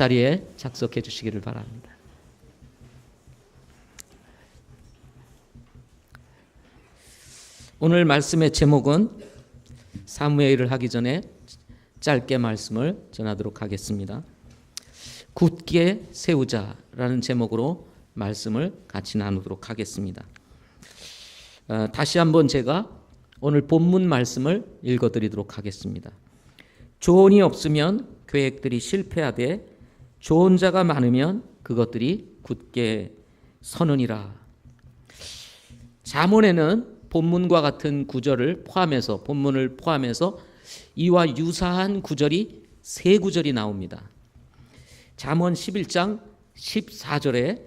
자리에 작석해 주시기를 바랍니다. 오늘 말씀의 제목은 사무엘을 하기 전에 짧게 말씀을 전하도록 하겠습니다. 굳게 세우자라는 제목으로 말씀을 같이 나누도록 하겠습니다. 어, 다시 한번 제가 오늘 본문 말씀을 읽어드리도록 하겠습니다. 조언이 없으면 계획들이 실패하되 좋은 자가 많으면 그것들이 굳게 서느니라. 잠언에는 본문과 같은 구절을 포함해서 본문을 포함해서 이와 유사한 구절이 세 구절이 나옵니다. 잠언 11장 14절에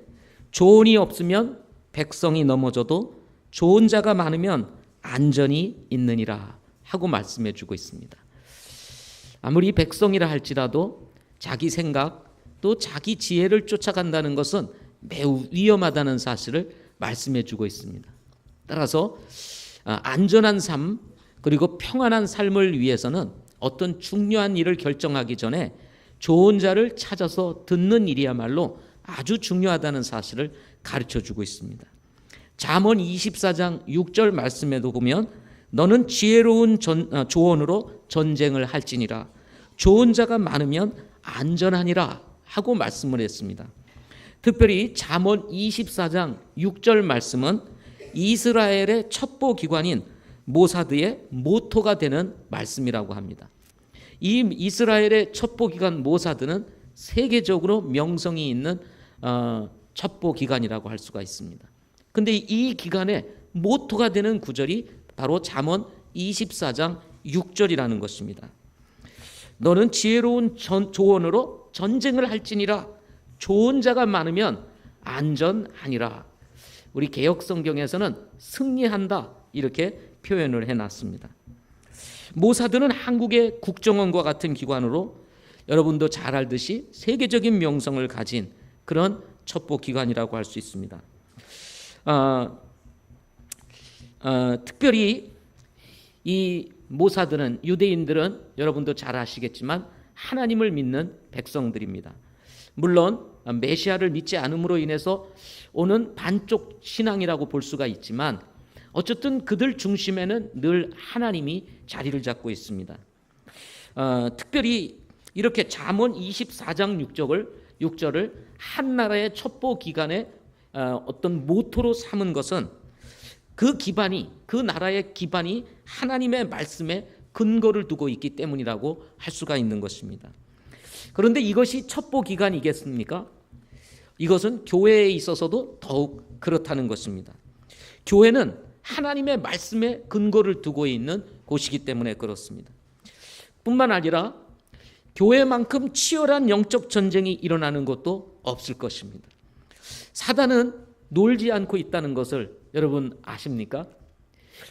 조언이 없으면 백성이 넘어져도 좋은 자가 많으면 안전이 있느니라 하고 말씀해 주고 있습니다. 아무리 백성이라 할지라도 자기 생각 또 자기 지혜를 쫓아간다는 것은 매우 위험하다는 사실을 말씀해 주고 있습니다. 따라서 아, 안전한 삶 그리고 평안한 삶을 위해서는 어떤 중요한 일을 결정하기 전에 좋은 자를 찾아서 듣는 일이야말로 아주 중요하다는 사실을 가르쳐 주고 있습니다. 잠언 24장 6절 말씀에도 보면 너는 지혜로운 전, 어, 조언으로 전쟁을 할지니라 좋은 자가 많으면 안전하니라 하고 말씀을 했습니다. 특별히 잠언 24장 6절 말씀은 이스라엘의 첩보 기관인 모사드의 모토가 되는 말씀이라고 합니다. 이 이스라엘의 첩보 기관 모사드는 세계적으로 명성이 있는 어, 첩보 기관이라고 할 수가 있습니다. 근데 이 기관의 모토가 되는 구절이 바로 잠언 24장 6절이라는 것입니다. 너는 지혜로운 전, 조언으로 전쟁을 할지니라 좋은 자가 많으면 안전하니라. 우리 개혁 성경에서는 승리한다 이렇게 표현을 해놨습니다. 모사드는 한국의 국정원과 같은 기관으로 여러분도 잘 알듯이 세계적인 명성을 가진 그런 첩보 기관이라고 할 수 있습니다. 어, 어, 특별히 이 모사드는 유대인들은 여러분도 잘 아시겠지만 하나님을 믿는 백성들입니다. 물론 메시아를 믿지 않음으로 인해서 오는 반쪽 신앙이라고 볼 수가 있지만 어쨌든 그들 중심에는 늘 하나님이 자리를 잡고 있습니다. 어, 특별히 이렇게 잠언 24장 6절을 6절을 한 나라의 첩보 기관의 어, 어떤 모토로 삼은 것은 그 기반이 그 나라의 기반이 하나님의 말씀에 근거를 두고 있기 때문이라고 할 수가 있는 것입니다. 그런데 이것이 첩보 기관이겠습니까? 이것은 교회에 있어서도 더욱 그렇다는 것입니다. 교회는 하나님의 말씀에 근거를 두고 있는 곳이기 때문에 그렇습니다. 뿐만 아니라 교회만큼 치열한 영적 전쟁이 일어나는 것도 없을 것입니다. 사단은 놀지 않고 있다는 것을 여러분 아십니까?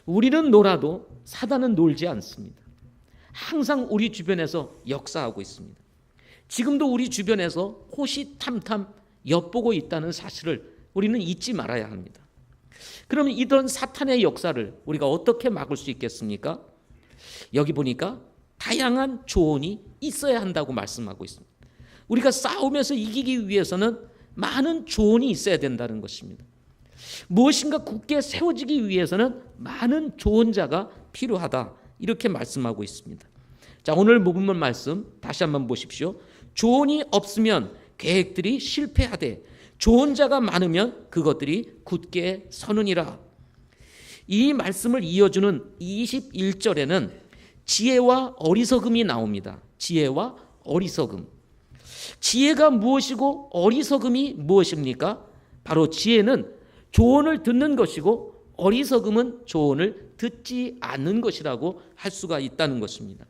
우리는 놀아도 사단은 놀지 않습니다. 항상 우리 주변에서 역사하고 있습니다. 지금도 우리 주변에서 호시탐탐 엿보고 있다는 사실을 우리는 잊지 말아야 합니다. 그러면 이런 사탄의 역사를 우리가 어떻게 막을 수 있겠습니까? 여기 보니까 다양한 조언이 있어야 한다고 말씀하고 있습니다. 우리가 싸우면서 이기기 위해서는 많은 조언이 있어야 된다는 것입니다. 무엇인가 굳게 세워지기 위해서는 많은 조언자가 필요하다. 이렇게 말씀하고 있습니다. 자, 오늘 본문 말씀 다시 한번 보십시오. 조언이 없으면 계획들이 실패하되 좋은 자가 많으면 그것들이 굳게 서느니라. 이 말씀을 이어주는 21절에는 지혜와 어리석음이 나옵니다. 지혜와 어리석음. 지혜가 무엇이고 어리석음이 무엇입니까? 바로 지혜는 조언을 듣는 것이고 어리석음은 조언을 듣지 않는 것이라고 할 수가 있다는 것입니다.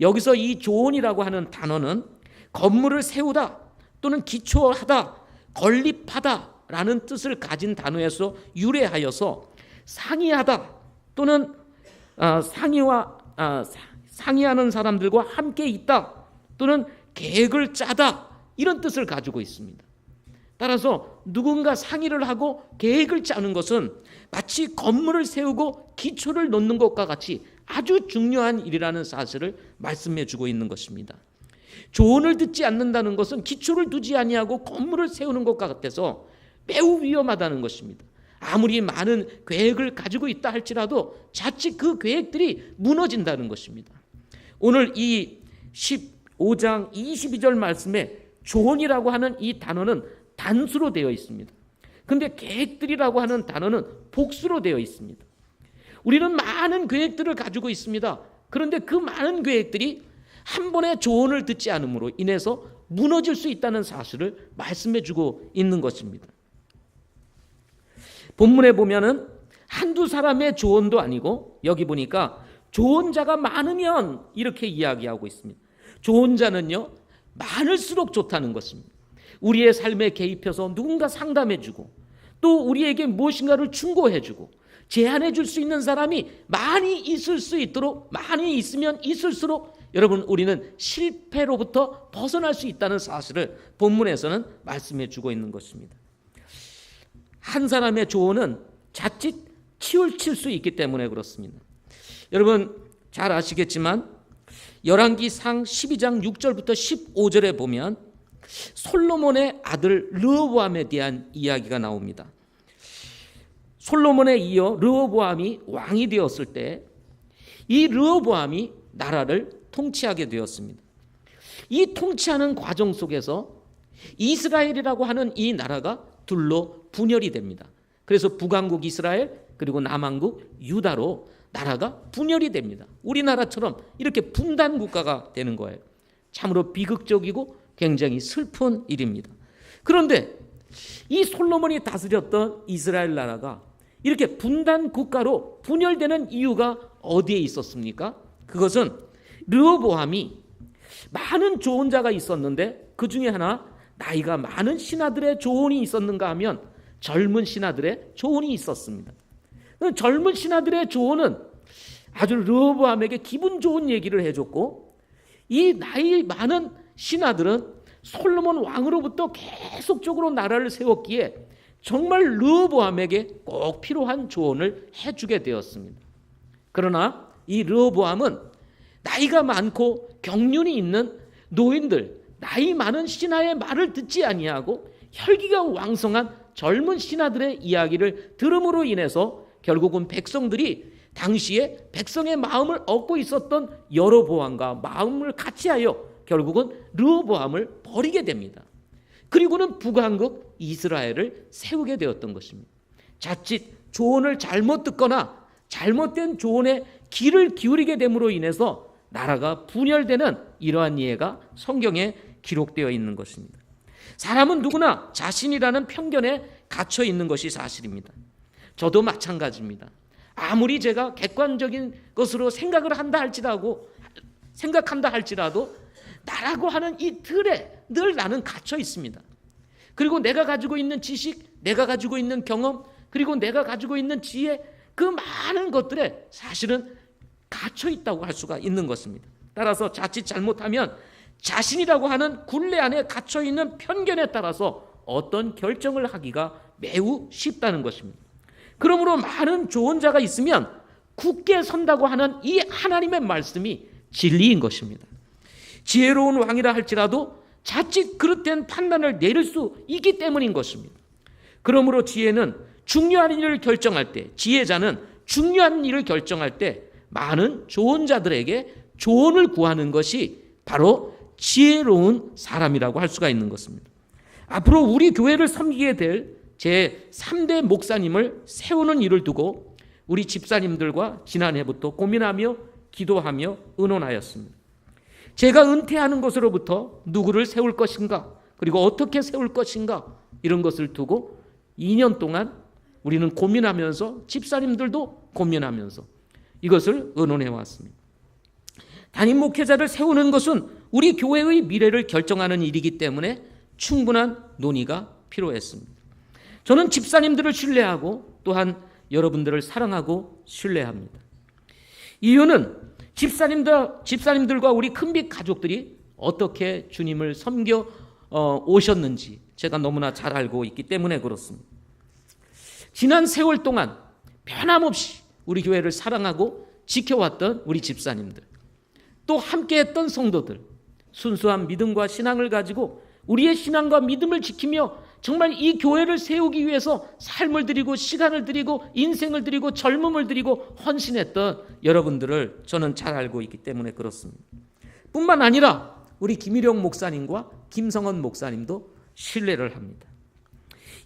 여기서 이 조언이라고 하는 단어는 건물을 세우다 또는 기초하다, 건립하다라는 뜻을 가진 단어에서 유래하여서 상의하다 또는 어, 상의와 어, 상의하는 사람들과 함께 있다 또는 계획을 짜다 이런 뜻을 가지고 있습니다. 따라서 누군가 상의를 하고 계획을 짜는 것은 마치 건물을 세우고 기초를 놓는 것과 같이 아주 중요한 일이라는 사실을 말씀해 주고 있는 것입니다. 조언을 듣지 않는다는 것은 기초를 두지 아니하고 건물을 세우는 것 같아서 매우 위험하다는 것입니다. 아무리 많은 계획을 가지고 있다 할지라도 자칫 그 계획들이 무너진다는 것입니다. 오늘 이 15장 22절 말씀에 조언이라고 하는 이 단어는 단수로 되어 있습니다. 근데 계획들이라고 하는 단어는 복수로 되어 있습니다. 우리는 많은 계획들을 가지고 있습니다. 그런데 그 많은 계획들이 한 번에 조언을 듣지 않음으로 인해서 무너질 수 있다는 사실을 말씀해 주고 있는 것입니다. 본문에 보면은 한두 사람의 조언도 아니고 여기 보니까 조언자가 많으면 이렇게 이야기하고 있습니다. 조언자는요, 많을수록 좋다는 것입니다. 우리의 삶에 개입해서 누군가 상담해 주고 또 우리에게 무엇인가를 충고해 주고 제안해 줄 수 있는 사람이 많이 있을 수 있도록 많이 있으면 있을수록 여러분 우리는 실패로부터 벗어날 수 있다는 사실을 본문에서는 말씀해 주고 있는 것입니다. 한 사람의 조언은 자칫 치울 칠 수 있기 때문에 그렇습니다. 여러분 잘 아시겠지만 열왕기상 12장 6절부터 15절에 보면 솔로몬의 아들 르호보암에 대한 이야기가 나옵니다. 솔로몬에 이어 르호보암이 왕이 되었을 때 이 르호보암이 나라를 통치하게 되었습니다. 이 통치하는 과정 속에서 이스라엘이라고 하는 이 나라가 둘로 분열이 됩니다. 그래서 북왕국 이스라엘 그리고 남왕국 유다로 나라가 분열이 됩니다. 우리나라처럼 이렇게 분단 국가가 되는 거예요. 참으로 비극적이고 굉장히 슬픈 일입니다. 그런데 이 솔로몬이 다스렸던 이스라엘 나라가 이렇게 분단 국가로 분열되는 이유가 어디에 있었습니까? 그것은 르호보암이 많은 조언자가 있었는데 그 중에 하나 나이가 많은 신하들의 조언이 있었는가 하면 젊은 신하들의 조언이 있었습니다. 그 젊은 신하들의 조언은 아주 르호보암에게 기분 좋은 얘기를 해줬고 이 나이 많은 신하들은 솔로몬 왕으로부터 계속적으로 나라를 세웠기에 정말 르호보암에게 꼭 필요한 조언을 해주게 되었습니다. 그러나 이 르호보암은 나이가 많고 경륜이 있는 노인들, 나이 많은 신하의 말을 듣지 아니하고 혈기가 왕성한 젊은 신하들의 이야기를 들음으로 인해서 결국은 백성들이 당시에 백성의 마음을 얻고 있었던 여로보암과 마음을 같이하여 결국은 르호보암을 버리게 됩니다. 그리고는 북왕국 이스라엘을 세우게 되었던 것입니다. 자칫 조언을 잘못 듣거나 잘못된 조언에 귀를 기울이게 됨으로 인해서 나라가 분열되는 이러한 예가 성경에 기록되어 있는 것입니다. 사람은 누구나 자신이라는 편견에 갇혀 있는 것이 사실입니다. 저도 마찬가지입니다. 아무리 제가 객관적인 것으로 생각을 한다 할지라도 생각한다 할지라도 나라고 하는 이 틀에 늘 나는 갇혀 있습니다. 그리고 내가 가지고 있는 지식, 내가 가지고 있는 경험, 그리고 내가 가지고 있는 지혜, 그 많은 것들에 사실은 갇혀 있다고 할 수가 있는 것입니다. 따라서 자칫 잘못하면 자신이라고 하는 굴레 안에 갇혀 있는 편견에 따라서 어떤 결정을 하기가 매우 쉽다는 것입니다. 그러므로 많은 조언자가 있으면 굳게 선다고 하는 이 하나님의 말씀이 진리인 것입니다. 지혜로운 왕이라 할지라도 자칫 그릇된 판단을 내릴 수 있기 때문인 것입니다. 그러므로 지혜는 중요한 일을 결정할 때, 지혜자는 중요한 일을 결정할 때 많은 조언자들에게 조언을 구하는 것이 바로 지혜로운 사람이라고 할 수가 있는 것입니다. 앞으로 우리 교회를 섬기게 될 제 3대 목사님을 세우는 일을 두고 우리 집사님들과 지난해부터 고민하며 기도하며 의논하였습니다. 제가 은퇴하는 것으로부터 누구를 세울 것인가, 그리고 어떻게 세울 것인가, 이런 것을 두고 2년 동안 우리는 고민하면서 집사님들도 고민하면서 이것을 의논해 왔습니다. 담임 목회자를 세우는 것은 우리 교회의 미래를 결정하는 일이기 때문에 충분한 논의가 필요했습니다. 저는 집사님들을 신뢰하고 또한 여러분들을 사랑하고 신뢰합니다. 이유는 집사님들, 집사님들과 우리 큰빛 가족들이 어떻게 주님을 섬겨 어, 오셨는지 제가 너무나 잘 알고 있기 때문에 그렇습니다. 지난 세월 동안 변함없이 우리 교회를 사랑하고 지켜왔던 우리 집사님들, 또 함께했던 성도들, 순수한 믿음과 신앙을 가지고 우리의 신앙과 믿음을 지키며 정말 이 교회를 세우기 위해서 삶을 드리고 시간을 드리고 인생을 드리고 젊음을 드리고 헌신했던 여러분들을 저는 잘 알고 있기 때문에 그렇습니다. 뿐만 아니라 우리 김일영 목사님과 김성원 목사님도 신뢰를 합니다.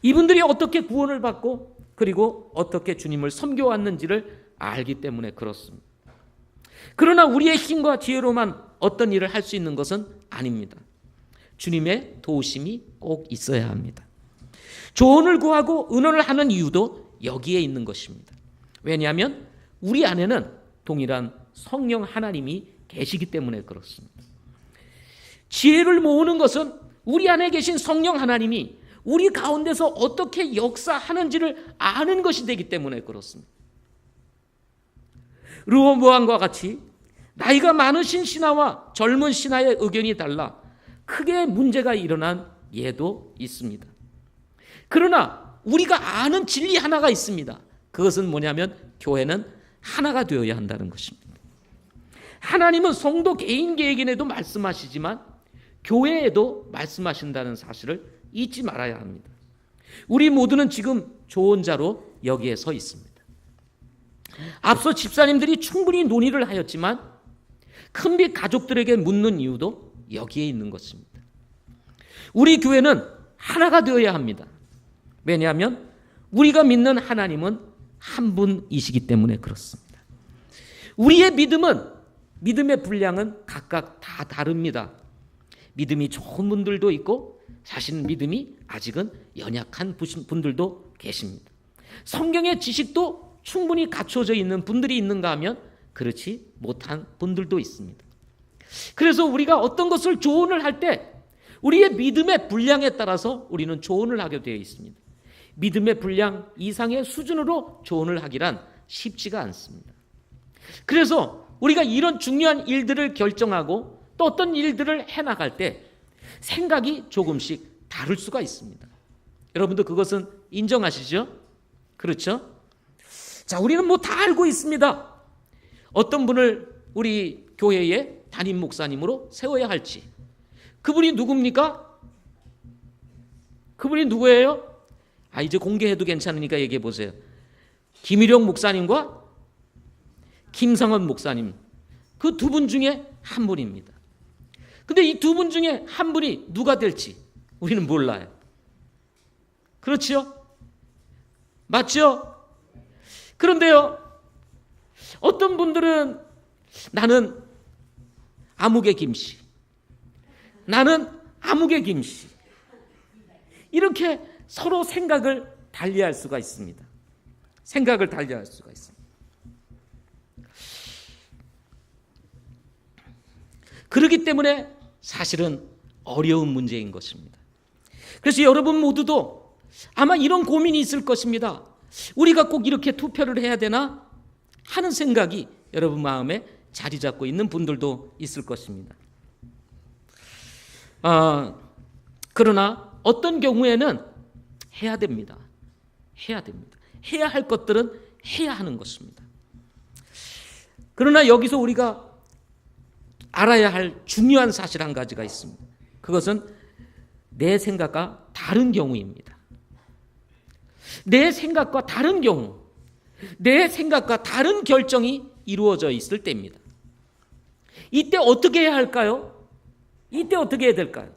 이분들이 어떻게 구원을 받고 그리고 어떻게 주님을 섬겨왔는지를 알기 때문에 그렇습니다. 그러나 우리의 힘과 지혜로만 어떤 일을 할 수 있는 것은 아닙니다. 주님의 도우심이 꼭 있어야 합니다. 조언을 구하고 의논을 하는 이유도 여기에 있는 것입니다. 왜냐하면 우리 안에는 동일한 성령 하나님이 계시기 때문에 그렇습니다. 지혜를 모으는 것은 우리 안에 계신 성령 하나님이 우리 가운데서 어떻게 역사하는지를 아는 것이 되기 때문에 그렇습니다. 르호보암과 같이 나이가 많으신 신하와 젊은 신하의 의견이 달라 크게 문제가 일어난 예도 있습니다. 그러나 우리가 아는 진리 하나가 있습니다. 그것은 뭐냐면 교회는 하나가 되어야 한다는 것입니다. 하나님은 성도 개인 개개인에도 말씀하시지만 교회에도 말씀하신다는 사실을 잊지 말아야 합니다. 우리 모두는 지금 조언자로 여기에 서 있습니다. 앞서 집사님들이 충분히 논의를 하였지만 큰빛 가족들에게 묻는 이유도 여기에 있는 것입니다. 우리 교회는 하나가 되어야 합니다. 왜냐하면 우리가 믿는 하나님은 한 분이시기 때문에 그렇습니다. 우리의 믿음은 믿음의 분량은 각각 다 다릅니다. 믿음이 좋은 분들도 있고 사실 믿음이 아직은 연약한 분들도 계십니다. 성경의 지식도 충분히 갖춰져 있는 분들이 있는가 하면 그렇지 못한 분들도 있습니다. 그래서 우리가 어떤 것을 조언을 할 때 우리의 믿음의 분량에 따라서 우리는 조언을 하게 되어 있습니다. 믿음의 분량 이상의 수준으로 조언을 하기란 쉽지가 않습니다. 그래서 우리가 이런 중요한 일들을 결정하고 또 어떤 일들을 해나갈 때 생각이 조금씩 다를 수가 있습니다. 여러분도 그것은 인정하시죠? 그렇죠? 자, 우리는 뭐 다 알고 있습니다. 어떤 분을 우리 교회의 담임 목사님으로 세워야 할지. 그분이 누굽니까? 그분이 누구예요? 아, 이제 공개해도 괜찮으니까 얘기해 보세요. 김일영 목사님과 김상원 목사님. 그 두 분 중에 한 분입니다. 근데 이 두 분 중에 한 분이 누가 될지 우리는 몰라요. 그렇지요? 맞죠? 그런데요, 어떤 분들은 나는 아무개 김씨, 나는 아무개 김씨. 이렇게 서로 생각을 달리할 수가 있습니다. 생각을 달리할 수가 있습니다. 그렇기 때문에 사실은 어려운 문제인 것입니다. 그래서 여러분 모두도 아마 이런 고민이 있을 것입니다. 우리가 꼭 이렇게 투표를 해야 되나 하는 생각이 여러분 마음에 자리 잡고 있는 분들도 있을 것입니다. 아, 그러나 어떤 경우에는 해야 됩니다. 해야 됩니다. 해야 할 것들은 해야 하는 것입니다. 그러나 여기서 우리가 알아야 할 중요한 사실 한 가지가 있습니다. 그것은 내 생각과 다른 경우입니다. 내 생각과 다른 경우, 내 생각과 다른 결정이 이루어져 있을 때입니다. 이때 어떻게 해야 할까요? 이때 어떻게 해야 될까요?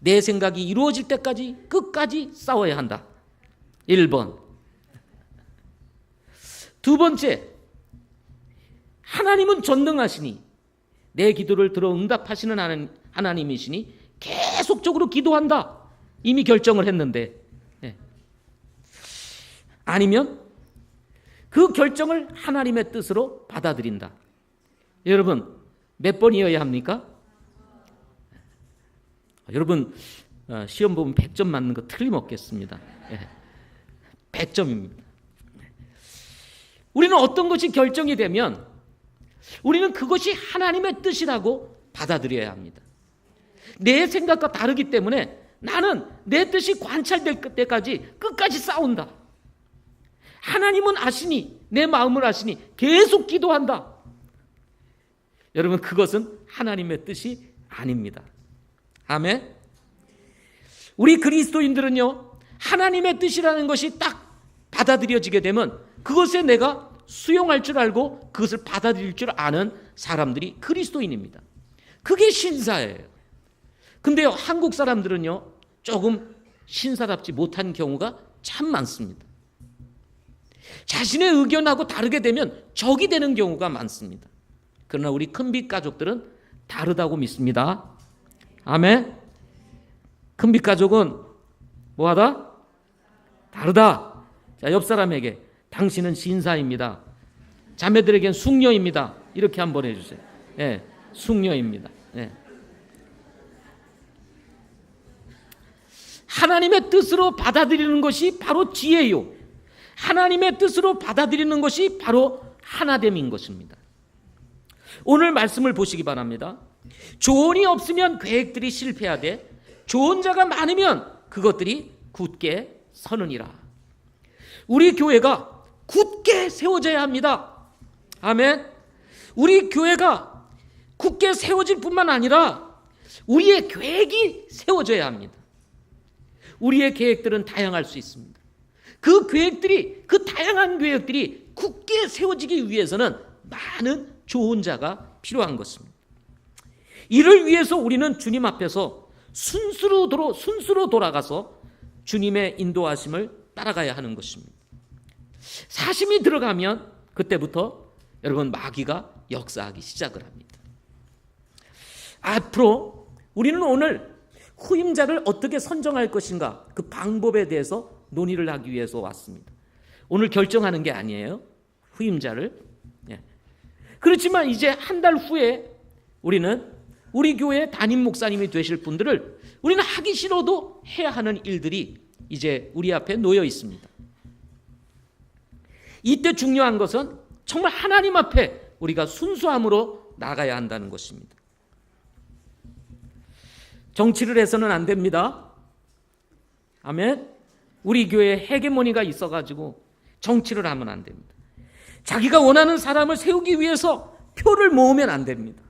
내 생각이 이루어질 때까지 끝까지 싸워야 한다. 1번. 두 번째, 하나님은 전능하시니 내 기도를 들어 응답하시는 하나님이시니 계속적으로 기도한다. 이미 결정을 했는데. 네. 아니면 그 결정을 하나님의 뜻으로 받아들인다. 여러분, 몇 번이어야 합니까? 여러분, 어, 시험 보면 100점 맞는 거 틀림없겠습니다. 100점입니다. 우리는 어떤 것이 결정이 되면 우리는 그것이 하나님의 뜻이라고 받아들여야 합니다. 내 생각과 다르기 때문에 나는 내 뜻이 관찰될 때까지 끝까지 싸운다. 하나님은 아시니 내 마음을 아시니 계속 기도한다. 여러분 그것은 하나님의 뜻이 아닙니다. 아멘. 우리 그리스도인들은요, 하나님의 뜻이라는 것이 딱 받아들여지게 되면 그것에 내가 수용할 줄 알고 그것을 받아들일 줄 아는 사람들이 그리스도인입니다. 그게 신사예요. 근데요, 한국 사람들은요, 조금 신사답지 못한 경우가 참 많습니다. 자신의 의견하고 다르게 되면 적이 되는 경우가 많습니다. 그러나 우리 큰빛 가족들은 다르다고 믿습니다. 아멘. 큰빛 가족은 뭐하다? 다르다. 자, 옆 사람에게 당신은 신사입니다. 자매들에겐 숙녀입니다. 이렇게 한번 해주세요. 예, 숙녀입니다. 예. 하나님의 뜻으로 받아들이는 것이 바로 지혜요. 하나님의 뜻으로 받아들이는 것이 바로 하나됨인 것입니다. 오늘 말씀을 보시기 바랍니다. 조언이 없으면 계획들이 실패하되 좋은 자가 많으면 그것들이 굳게 서느니라. 우리 교회가 굳게 세워져야 합니다. 아멘. 우리 교회가 굳게 세워질 뿐만 아니라 우리의 계획이 세워져야 합니다. 우리의 계획들은 다양할 수 있습니다. 그 계획들이 그 다양한 계획들이 굳게 세워지기 위해서는 많은 좋은 자가 필요한 것입니다. 이를 위해서 우리는 주님 앞에서 순수로 돌아 순수로 돌아가서 주님의 인도하심을 따라가야 하는 것입니다. 사심이 들어가면 그때부터 여러분 마귀가 역사하기 시작을 합니다. 앞으로 우리는 오늘 후임자를 어떻게 선정할 것인가 그 방법에 대해서 논의를 하기 위해서 왔습니다. 오늘 결정하는 게 아니에요. 후임자를. 예. 그렇지만 이제 한 달 후에 우리는 우리 교회 담임 목사님이 되실 분들을 우리는 하기 싫어도 해야 하는 일들이 이제 우리 앞에 놓여 있습니다. 이때 중요한 것은 정말 하나님 앞에 우리가 순수함으로 나가야 한다는 것입니다. 정치를 해서는 안 됩니다. 아멘. 우리 교회에 헤게모니가 있어가지고 정치를 하면 안 됩니다. 자기가 원하는 사람을 세우기 위해서 표를 모으면 안 됩니다.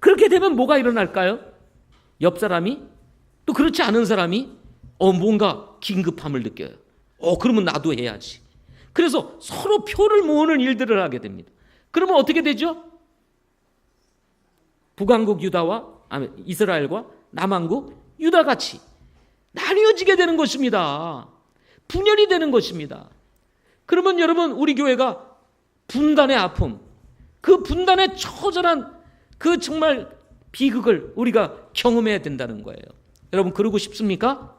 그렇게 되면 뭐가 일어날까요? 옆 사람이 또 그렇지 않은 사람이 어 뭔가 긴급함을 느껴요. 어 그러면 나도 해야지. 그래서 서로 표를 모으는 일들을 하게 됩니다. 그러면 어떻게 되죠? 북왕국 유다와 아니 이스라엘과 남왕국 유다 같이 나뉘어지게 되는 것입니다. 분열이 되는 것입니다. 그러면 여러분 우리 교회가 분단의 아픔, 그 분단의 처절한 그 정말 비극을 우리가 경험해야 된다는 거예요. 여러분 그러고 싶습니까?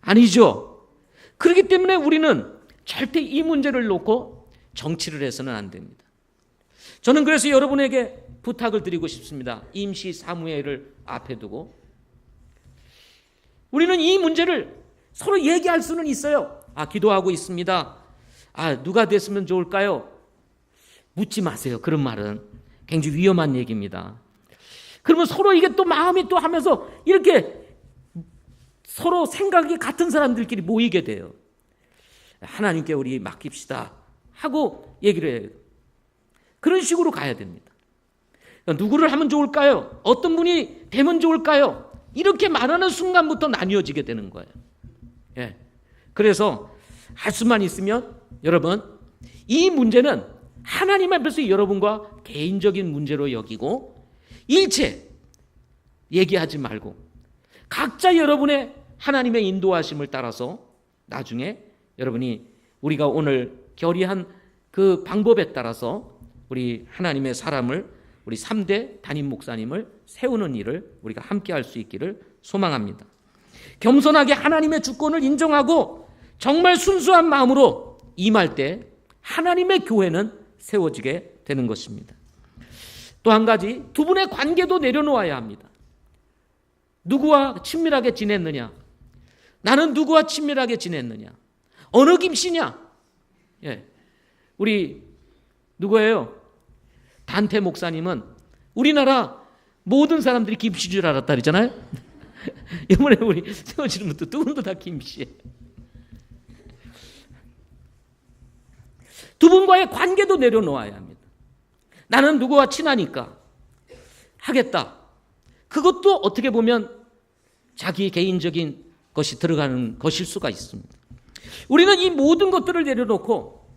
아니죠. 그렇기 때문에 우리는 절대 이 문제를 놓고 정치를 해서는 안 됩니다. 저는 그래서 여러분에게 부탁을 드리고 싶습니다. 임시 사무회를 앞에 두고 우리는 이 문제를 서로 얘기할 수는 있어요. 아, 기도하고 있습니다. 아, 누가 됐으면 좋을까요? 묻지 마세요. 그런 말은 굉장히 위험한 얘기입니다. 그러면 서로 이게 또 마음이 또 하면서 이렇게 서로 생각이 같은 사람들끼리 모이게 돼요. 하나님께 우리 맡깁시다. 하고 얘기를 해요. 그런 식으로 가야 됩니다. 누구를 하면 좋을까요? 어떤 분이 되면 좋을까요? 이렇게 말하는 순간부터 나뉘어지게 되는 거예요. 예. 그래서 할 수만 있으면 여러분 이 문제는 하나님 앞에서 여러분과 개인적인 문제로 여기고 일체 얘기하지 말고 각자 여러분의 하나님의 인도하심을 따라서 나중에 여러분이 우리가 오늘 결의한 그 방법에 따라서 우리 하나님의 사람을 우리 3대 담임 목사님을 세우는 일을 우리가 함께 할 수 있기를 소망합니다. 겸손하게 하나님의 주권을 인정하고 정말 순수한 마음으로 임할 때 하나님의 교회는 세워지게 되는 것입니다. 또 한 가지 두 분의 관계도 내려놓아야 합니다. 누구와 친밀하게 지냈느냐? 나는 누구와 친밀하게 지냈느냐? 어느 김씨냐? 예. 우리 누구예요? 단태 목사님은 우리나라 모든 사람들이 김씨 줄 알았다 그랬잖아요. 이번에 우리 세워지는 분도 두 분도 다 김씨. 두 분과의 관계도 내려놓아야 합니다. 나는 누구와 친하니까 하겠다. 그것도 어떻게 보면 자기 개인적인 것이 들어가는 것일 수가 있습니다. 우리는 이 모든 것들을 내려놓고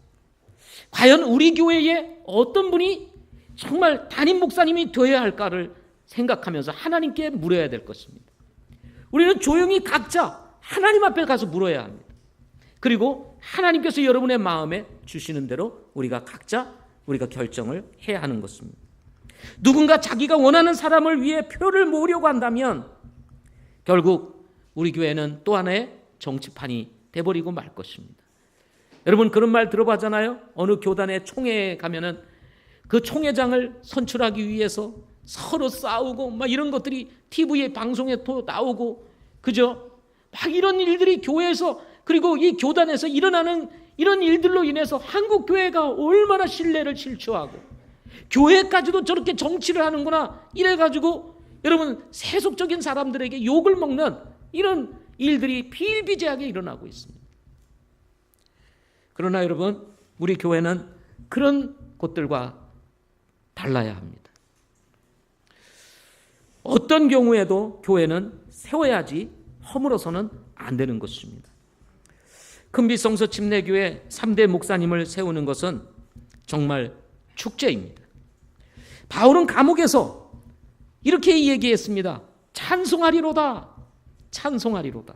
과연 우리 교회에 어떤 분이 정말 담임 목사님이 되어야 할까를 생각하면서 하나님께 물어야 될 것입니다. 우리는 조용히 각자 하나님 앞에 가서 물어야 합니다. 그리고 하나님께서 여러분의 마음에 주시는 대로 우리가 각자 우리가 결정을 해야 하는 것입니다. 누군가 자기가 원하는 사람을 위해 표를 모으려고 한다면 결국 우리 교회는 또 하나의 정치판이 돼버리고 말 것입니다. 여러분 그런 말 들어봤잖아요. 어느 교단의 총회에 가면은 그 총회장을 선출하기 위해서 서로 싸우고 막 이런 것들이 TV에 방송에 또 나오고 그죠? 막 이런 일들이 교회에서 그리고 이 교단에서 일어나는 이런 일들로 인해서 한국 교회가 얼마나 신뢰를 실추하고 교회까지도 저렇게 정치를 하는구나 이래 가지고 여러분 세속적인 사람들에게 욕을 먹는 이런 일들이 비일비재하게 일어나고 있습니다. 그러나 여러분 우리 교회는 그런 곳들과 달라야 합니다. 어떤 경우에도 교회는 세워야지 허물어서는 안 되는 것입니다. 큰비성서 침례교회 3대 목사님을 세우는 것은 정말 축제입니다. 바울은 감옥에서 이렇게 얘기했습니다. 찬송하리로다. 찬송하리로다.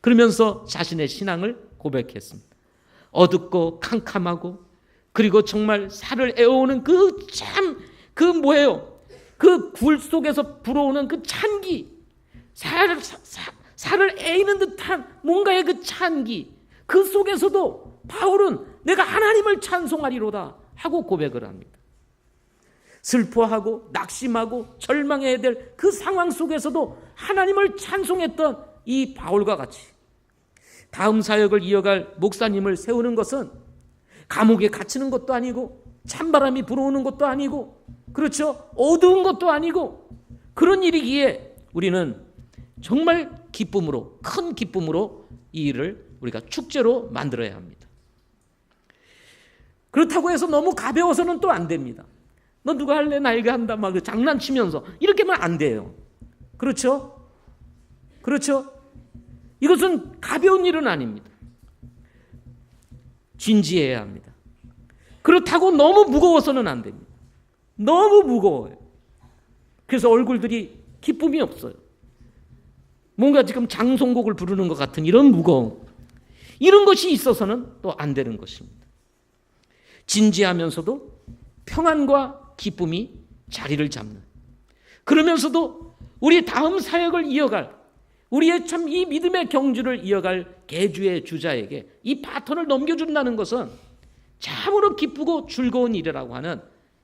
그러면서 자신의 신앙을 고백했습니다. 어둡고 캄캄하고 그리고 정말 살을 애워오는 그 참그 뭐예요? 그 굴 속에서 불어오는 그 찬기 살, 살, 살을 애이는 듯한 뭔가의 그 찬기 그 속에서도 바울은 내가 하나님을 찬송하리로다 하고 고백을 합니다. 슬퍼하고 낙심하고 절망해야 될 그 상황 속에서도 하나님을 찬송했던 이 바울과 같이 다음 사역을 이어갈 목사님을 세우는 것은 감옥에 갇히는 것도 아니고 찬바람이 불어오는 것도 아니고 그렇죠 어두운 것도 아니고 그런 일이기에 우리는 정말 기쁨으로 큰 기쁨으로 이 일을 우리가 축제로 만들어야 합니다. 그렇다고 해서 너무 가벼워서는 또 안 됩니다. 너 누가 할래? 나 이거 한다. 막 장난치면서 이렇게만 안 돼요. 그렇죠? 그렇죠? 이것은 가벼운 일은 아닙니다. 진지해야 합니다. 그렇다고 너무 무거워서는 안 됩니다. 너무 무거워요. 그래서 얼굴들이 기쁨이 없어요. 뭔가 지금 장송곡을 부르는 것 같은 이런 무거움. 이런 것이 있어서는 또 안 되는 것입니다. 진지하면서도 평안과 기쁨이 자리를 잡는. 그러면서도 우리 다음 사역을 이어갈 우리의 참 이 믿음의 경주를 이어갈 개주의 주자에게 이 바톤을 넘겨준다는 것은 참으로 기쁘고 즐거운 일이라고 하는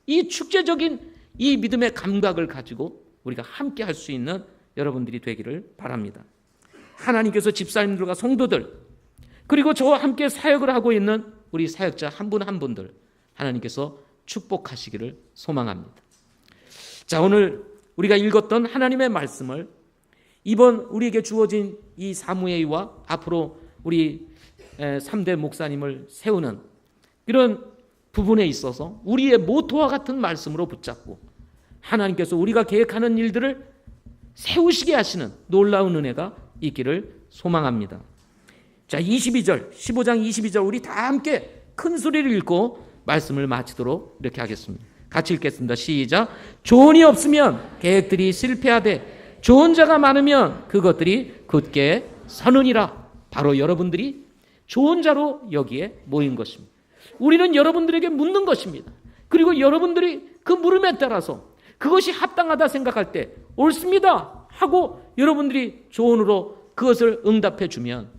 이 축제적인 이 믿음의 감각을 가지고 우리가 함께 할 수 있는 여러분들이 되기를 바랍니다. 하나님께서 집사님들과 성도들 그리고 저와 함께 사역을 하고 있는 우리 사역자 한분한 분들 하나님께서 축복하시기를 소망합니다. 자, 오늘 우리가 읽었던 하나님의 말씀을 이번 우리에게 주어진 이 사무회의와 앞으로 우리 3대 목사님을 세우는 이런 부분에 있어서 우리의 모토와 같은 말씀으로 붙잡고 하나님께서 우리가 계획하는 일들을 세우시게 하시는 놀라운 은혜가 있기를 소망합니다. 자, 22절, 15장 22절 우리 다 함께 큰 소리를 읽고 말씀을 마치도록 이렇게 하겠습니다. 같이 읽겠습니다. 시작. 조언이 없으면 계획들이 실패하되 좋은 자가 많으면 그것들이 굳게 서느니라. 바로 여러분들이 좋은 자로 여기에 모인 것입니다. 우리는 여러분들에게 묻는 것입니다. 그리고 여러분들이 그 물음에 따라서 그것이 합당하다 생각할 때 옳습니다 하고 여러분들이 조언으로 그것을 응답해 주면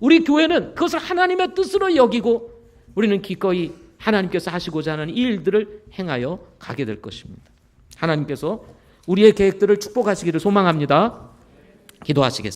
우리 교회는 그것을 하나님의 뜻으로 여기고 우리는 기꺼이 하나님께서 하시고자 하는 일들을 행하여 가게 될 것입니다. 하나님께서 우리의 계획들을 축복하시기를 소망합니다. 기도하시겠습니다.